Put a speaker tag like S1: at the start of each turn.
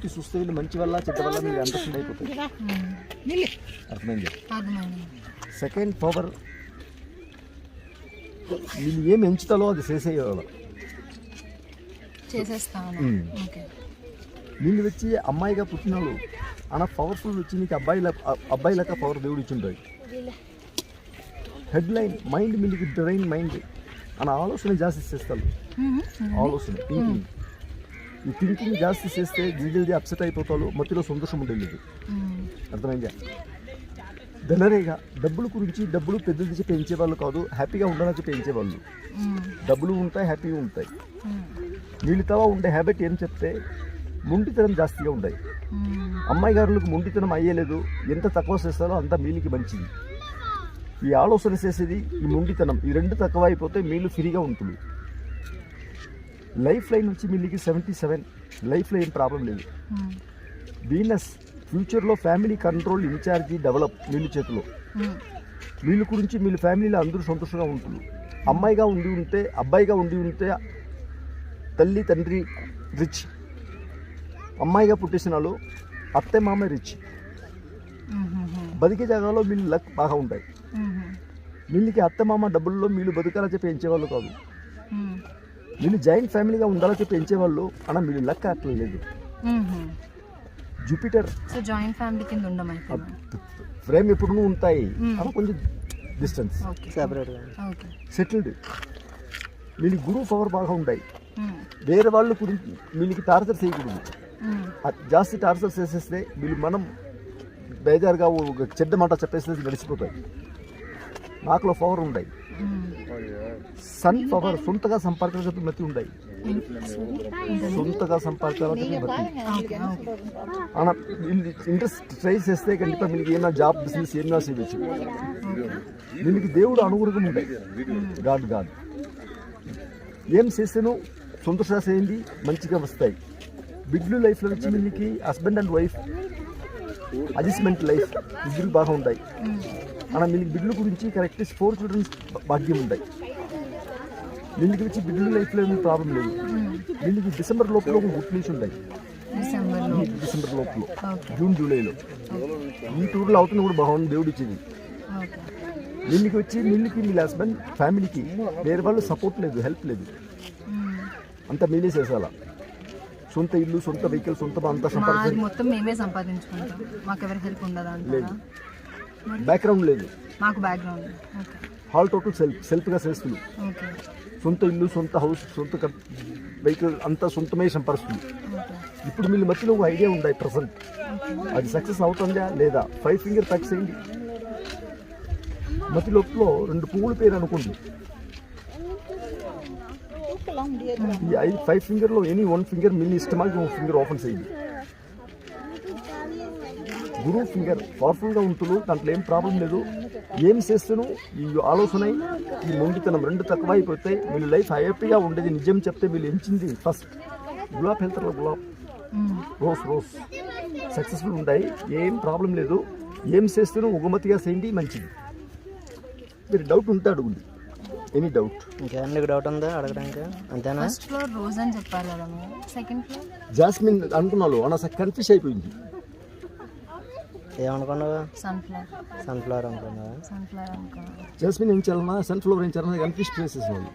S1: పూర్తి చూస్తే మంచి వల్ల చెడ్డ వల్ల మీకు అండర్స్టాండ్ అయిపోతుంది అర్థమైంది? సెకండ్ పవర్ వీళ్ళు ఏం ఎంచుతాలో అది చేసేయాలి వీళ్ళు వచ్చి అమ్మాయిగా పుట్టినాడు అన్న పవర్ఫుల్ వచ్చి నీకు అబ్బాయి అబ్బాయి లెక్క పవర్ దేవుడు ఇచ్చింటాడు. హెడ్ లైన్ మైండ్ మీకు డ్రైన్ మైండ్ అన్న ఆలోచన జాస్తి చేస్తారు. ఆలోచన థింకింగ్ ఈ థింకింగ్ జాస్తి చేస్తే జల్దీ అప్సెట్ అయిపోతారు మధ్యలో సంతోషం ఉండేది అర్థమైందా ధనరేగా డబ్బుల గురించి డబ్బులు పెద్దలు తెచ్చి పెంచేవాళ్ళు కాదు హ్యాపీగా ఉండడానికి పెంచేవాళ్ళు డబ్బులు ఉంటాయి హ్యాపీగా ఉంటాయి మిగతావా ఉండే హ్యాబిట్ ఏం చెప్తే మొండితనం జాస్తిగా ఉంటాయి అమ్మాయి గారులకు మొండితనం అయ్యేలేదు ఎంత తక్కువ చేస్తారో అంత మీలికి మంచిది ఈ ఆలోచన చేసేది ఈ మొండితనం ఈ రెండు తక్కువ అయిపోతే మీలు ఫ్రీగా ఉంటుంది లైఫ్ లైన్ వచ్చి మీలికి సెవెంటీ సెవెన్. లైఫ్లో ఏం ప్రాబ్లం లేదు. వీనస్ ఫ్యూచర్లో ఫ్యామిలీ కంట్రోల్ ఇన్ఛార్జి డెవలప్ వీళ్ళు చేతిలో. వీళ్ళ గురించి వీళ్ళ ఫ్యామిలీలో అందరూ సంతోషంగా ఉంటుంది అమ్మాయిగా ఉండి ఉంటే అబ్బాయిగా ఉండి ఉంటే తల్లి తండ్రి రిచ్. అమ్మాయిగా పుట్టేసిన వాళ్ళు అత్తే మామ రిచ్. బతికే జాగాలో వీళ్ళు లక్ బాగా ఉంటాయి. వీళ్ళకి అత్త మామ డబ్బుల్లో వీళ్ళు బతకాలని చెప్పి పెంచేవాళ్ళు కాదు. వీళ్ళు జాయింట్ ఫ్యామిలీగా ఉండాలని చెప్పి పెంచేవాళ్ళు అన్న వీళ్ళు లక్ అట్లా లేదు జూపిటర్
S2: సో జాయింట్ ఫ్యామిలీ కింద
S1: ఫ్రేమ్ ఎప్పుడు ఉంటాయి అలా కొంచెం డిస్టెన్స్.
S2: ఓకే.
S1: సెటిల్డ్. వీళ్ళకి గురువు పవర్ బాగా ఉంటాయి వేరే వాళ్ళు గురించి వీళ్ళకి టార్చర్ చేయకూడదు. జాస్తి టార్చర్ చేసేస్తే వీళ్ళు మనం బేజారుగా ఒక చెడ్డ మాట చెప్పేస్తే నడిచిపోతాయి. నాకులో పవర్ ఉంటాయి సన్ ఫ్లవర్ సొంతగా ಸಂಪರ್ಕ మతి ఉండాయి. సొంతగా సంపాదించాలంటే అన్న ఇంట్రెస్ట్ ట్రై చేస్తే ఖండిత మీకు ఏమైనా జాబ్ బిజినెస్ ఏమైనా చేయవచ్చు. దీనికి దేవుడు అనుగుణంగా ఉండే. God god. ఏం చేస్తేను సొంత శ్వాస ఏంది మంచిగా వస్తాయి. బిడ్లు లైఫ్లో వచ్చి మీకు husband and wife adjustment life ఇద్దరు బాగా ఉంటాయి అన్న మీకు బిడ్లు గురించి కరెక్ట్ ఫోర్ చిల్డ్రన్స్ భాగ్యం ఉంటాయి వీళ్ళకి వచ్చి బిడ్లు లైఫ్లో ఏమీ ప్రాబ్లం లేదు. వీళ్ళకి డిసెంబర్ లోపల ఒక గుడ్ న్యూస్ ఉంటాయి డిసెంబర్ లోపల. జూన్ జూలైలో ఈ టూర్లో అవుతుంది కూడా బాగుంది దేవుడు ఇచ్చింది. వీళ్ళకి వచ్చి వీళ్ళకి వీళ్ళ హస్బెండ్ ఫ్యామిలీకి వేరే వాళ్ళు సపోర్ట్ లేదు హెల్ప్ లేదు. అంతా మీలే చేసాల సొంత ఇల్లు సొంత వెహికల్ సొంత అంతా సంపాదించాలి
S2: మొత్తం మేమే సంపాదించుకుంటాం. మాకు ఎవరి హెల్ప్ ఉండదా అంటారా?
S1: బ్యాక్గ్రౌండ్ లేదు.
S2: మాకు background okay
S1: whole total self సెల్ఫ్గా చేస్తుంది సొంత ఇల్లు సొంత హౌస్ సొంత వెహికల్ అంతా సొంతమే సంపరుస్తుంది ఇప్పుడు మీ మధ్యలో ఒక ఐడియా ఉన్నాయి ప్రజెంట్? అది సక్సెస్ అవుతుందా లేదా? ఫైవ్ ఫింగర్ ప్యాక్ చేయండి. మతి లోపల రెండు పువ్వుల పేరు అనుకోండి. ఈ ఐదు ఫైవ్ ఫింగర్లో ఎనీ వన్ ఫింగర్ మీ ఇష్టమా ఒక ఫింగర్ ఓపెన్ చేయండి. గురువు ఫింగర్ పవర్ఫుల్గా ఉంటుంది దాంట్లో ఏం ప్రాబ్లం లేదు. ఏం చేస్తాను ఈ ఆలోచన ఈ మొండితనం రెండు తక్కువ అయిపోతే వీళ్ళు లైఫ్ హ్యాపీగా ఉండేది. నిజం చెప్తే వీళ్ళు ఎంచింది ఫస్ట్ గులాబ్ వెళ్తారు గులాబ్. రోస్ రోస్ సక్సెస్ఫుల్ ఉంటాయి ఏం ప్రాబ్లం లేదు. ఏం చేస్తానో ఉగమతిగా చేయండి మంచిది. మీరు డౌట్ ఉంటే అడుగుండి. ఎనీ డౌట్
S3: ఇంకేమైనా నీకు డౌట్ ఉందా? అడగడానికి? అంతేనా?
S2: ఫస్ట్ ఫ్లోర్ రోజ్ అని చెప్పారు కదా సెకండ్ ఫ్లోర్
S1: జాస్మిన్ అనుకున్నాను అన్న కన్ఫ్యూజ్ అయిపోయింది.
S3: ఏమనుకున్నావు?
S2: సన్ఫ్లవర్.
S3: సన్ఫ్లవర్ అనుకున్నావా?
S2: సన్ఫ్లవర్ అనుకున్నాను.
S1: జాస్మిన్ ఏం చేయాలన్నా సన్ఫ్లవర్ ఏం చేయాలన్నా కన్ఫ్యూజ్ చేసేసి వాళ్ళు